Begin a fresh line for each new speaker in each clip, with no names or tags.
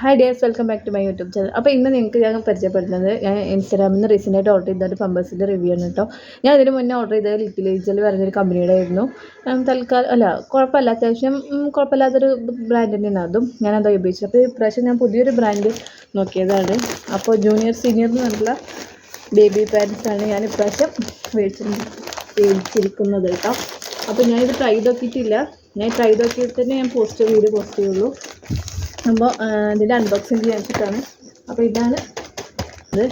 Hi dears welcome back to my YouTube channel അപ്പോൾ ഇന്ന് നിങ്ങൾക്ക് ഞാൻ പരിചയപ്പെടുന്നത് ഞാൻ ഇൻസ്റ്റാഗ്രാമിൽ നിന്ന് റീസെന്റായിട്ട് ഓർഡർ ചെയ്ത ഒരു പമ്പേഴ്സിന്റെ റിവ്യൂ ആണ് കേട്ടോ ഞാൻ ഇതിന് മുന്നേ ഓർഡർ ചെയ്തത് ലിറ്റിൽ ഏഞ്ചൽ പറഞ്ഞൊരു കമ്പനിയുടെ ആയിരുന്നു. തൽക്കാലം അല്ല കുഴപ്പമില്ല അത്യാവശ്യം കുഴപ്പമില്ലാത്തൊരു ബ്രാൻഡ് തന്നെയാണ് അതും. ഞാൻ അതാ ഉപയോഗിച്ചത്. അപ്പോൾ ഇപ്രാവശ്യം ഞാൻ പുതിയൊരു ബ്രാൻഡ് നോക്കിയതാണ്. അപ്പോൾ ജൂനിയർ സീനിയർ എന്ന് പറഞ്ഞിട്ടുള്ള ബേബി പാൻസാണ് ഞാൻ ഇപ്രാവശ്യം മേടിച്ചി മേടിച്ചിരിക്കുന്നത് കേട്ടോ അപ്പോൾ ഞാനിത് ട്രൈ നോക്കിയിട്ടില്ല. ഞാൻ ട്രൈ നോക്കിയിട്ട് തന്നെ ഞാൻ പോസ്റ്റ് വീഡിയോ പോസ്റ്റ് ചെയ്യുള്ളൂ. അപ്പോൾ ഇതിന്റെ അൺബോക്സിങ് ചെയ്യാൻ വെച്ചിട്ടാണ് അപ്പോൾ ഇതാണ് ഇത്.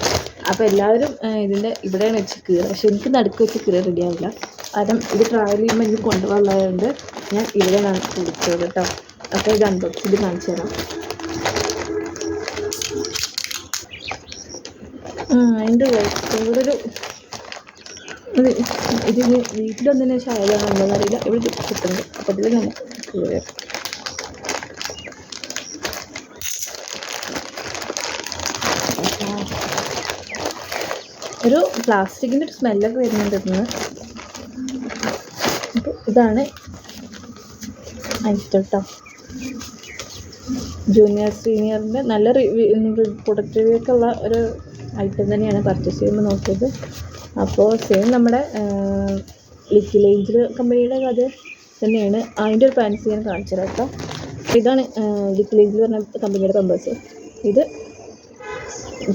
അപ്പോൾ എല്ലാവരും ഇതിന്റെ ഇവിടെയാണ് വെച്ച് കീറുക പക്ഷേ എനിക്ക് നടുക്ക് വെച്ച് കീറുക റെഡി ആവില്ല. കാരണം ഇത് ട്രാവൽ ചെയ്യുമ്പോൾ എനിക്ക് കൊണ്ടുപോകാനുള്ളതുകൊണ്ട് ഞാൻ ഇവിടെയാണ് കൊടുത്തത് കേട്ടോ. അപ്പോൾ ഇത് അൺബോക്സ് ചെയ്ത് കാണിച്ചു തരാം. അതിന്റെ ഒരു ഇത് ഇതിന് വീട്ടിലൊന്നിനെ ഉണ്ടോ എന്നറിയില്ല ഇവിടെ കിട്ടുന്നത് അപ്പോൾ ഇതിൽ നമുക്ക് കീറുക ഒരു പ്ലാസ്റ്റിക്കിന്റെ ഒരു സ്മെല്ലൊക്കെ വരുന്നുണ്ട് ഇതിന് അപ്പോൾ ഇതാണ് ഐറ്റം കേട്ടോ ജൂനിയർ സീനിയറിന്റെ നല്ല റിവ്യൂ പ്രൊഡക്റ്റ് റിവ്യൂ ഒക്കെ ഉള്ള ഒരു ഐറ്റം തന്നെയാണ് പർച്ചേസ് ചെയ്യുമ്പോൾ നോക്കിയത്. അപ്പോൾ സെയിം നമ്മുടെ ലിറ്റിൽ ഏഞ്ചൽ കമ്പനിയുടെ അത് തന്നെയാണ്. അതിന്റെ ഒരു പാൻസ് ഞാൻ കാണിച്ചു തരാം കേട്ടോ. ഇതാണ് ലിറ്റിൽ ഏഞ്ചൽ പറഞ്ഞ കമ്പനിയുടെ പമ്പേഴ്സ് ഇത്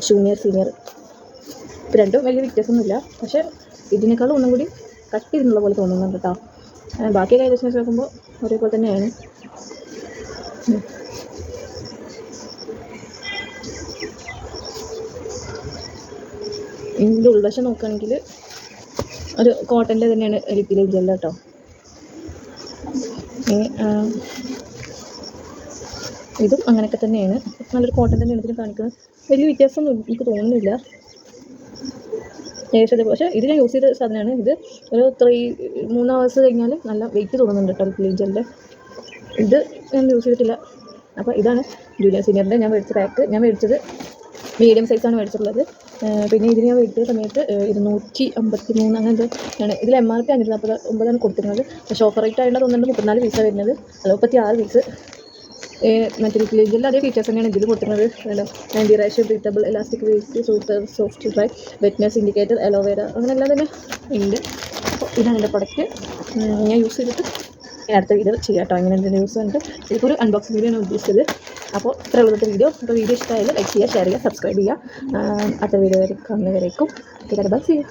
ജൂനിയർ സീനിയർ ഇത് രണ്ടും വലിയ വ്യത്യാസമൊന്നുമില്ല. പക്ഷെ ഇതിനേക്കാളും ഒന്നും കൂടി കട്ടി ഇരുന്നുള്ള പോലെ തോന്നുന്നുണ്ട് കേട്ടോ ബാക്കി കൈവശം വെച്ച് നോക്കുമ്പോൾ ഒരേപോലെ തന്നെയാണ്. ഇതിന്റെ ഉൾവശം നോക്കുകയാണെങ്കിൽ ഒരു കോട്ടന്റെ തന്നെയാണ് ജെല്ല കേട്ടോ ഇതും അങ്ങനെയൊക്കെ തന്നെയാണ്. നല്ലൊരു കോട്ടൻ തന്നെയാണ് ഇതിന് കാണിക്കുന്നത്. വലിയ വ്യത്യാസമൊന്നും എനിക്ക് തോന്നുന്നില്ല. ഏകദേശം പക്ഷേ ഇത് ഞാൻ യൂസ് ചെയ്ത സാധനമാണ്. ഇത് ഒരു ത്രീ മൂന്ന് അവേഴ്സ് കഴിഞ്ഞാൽ നല്ല വെയിറ്റ് തോന്നുന്നുണ്ട് കേട്ടോ ലിക്വിഡ് ജെല്ലിന്റെ ഇത് ഞാൻ യൂസ് ചെയ്തിട്ടില്ല. അപ്പോൾ ഇതാണ് ജൂനിയർ സീനിയറിന്റെ ഞാൻ മേടിച്ച പാക്ക് ഞാൻ മേടിച്ചത് മീഡിയം സൈസാണ് മേടിച്ചിട്ടുള്ളത്. പിന്നെ ഇതിന് ഞാൻ മേടിച്ച സമയത്ത് ഇരുന്നൂറ്റി അമ്പത്തി മൂന്ന് അങ്ങനത്തെ ആണ് ഇതിൽ എം ആർ പി അഞ്ഞൂറ്റി നാൽപ്പത് ഒമ്പതാണ് കൊടുത്തിരുന്നത്. പക്ഷേ ഓഫർ റേറ്റ് ആയതുകൊണ്ട് തോന്നുന്നുണ്ട് മുപ്പത്തിനാല് പീസാണ് വരുന്നത്. അല്ല മുപ്പത്തി ആറ് പീസ് മറ്റേ ലിറ്റിൽ അതേ ഫീച്ചേഴ്സ് തന്നെയാണ് ഇതിൽ കൊടുക്കുന്നത് anti rash breathable elastic waist super soft dry wetness indicator aloe vera അങ്ങനെ എല്ലാം തന്നെ ഉണ്ട്. അപ്പോൾ ഇതാണ് എന്റെ പ്രൊഡക്റ്റ് ഞാൻ യൂസ് ചെയ്തിട്ട് ഞാൻ അടുത്ത വീഡിയോ ചെയ്യാം കേട്ടോ. അങ്ങനെ എന്തെങ്കിലും യൂസ് ഉണ്ട്. ഇതിപ്പോൾ ഒരു അൺബോക്സിംഗ് വീഡിയോ ആണ് ഉദ്ദേശിച്ചത്. അപ്പോൾ ഇത്ര ഉള്ളത്തെ വീഡിയോ അപ്പോൾ വീഡിയോ ഇഷ്ടമായാലും ലൈക്ക് ചെയ്യുക ഷെയർ ചെയ്യുക സബ്സ്ക്രൈബ് ചെയ്യുക. അടുത്ത വീഡിയോ വരെ കാണുന്നവരേക്കും. ബൈ ചെയ്യുക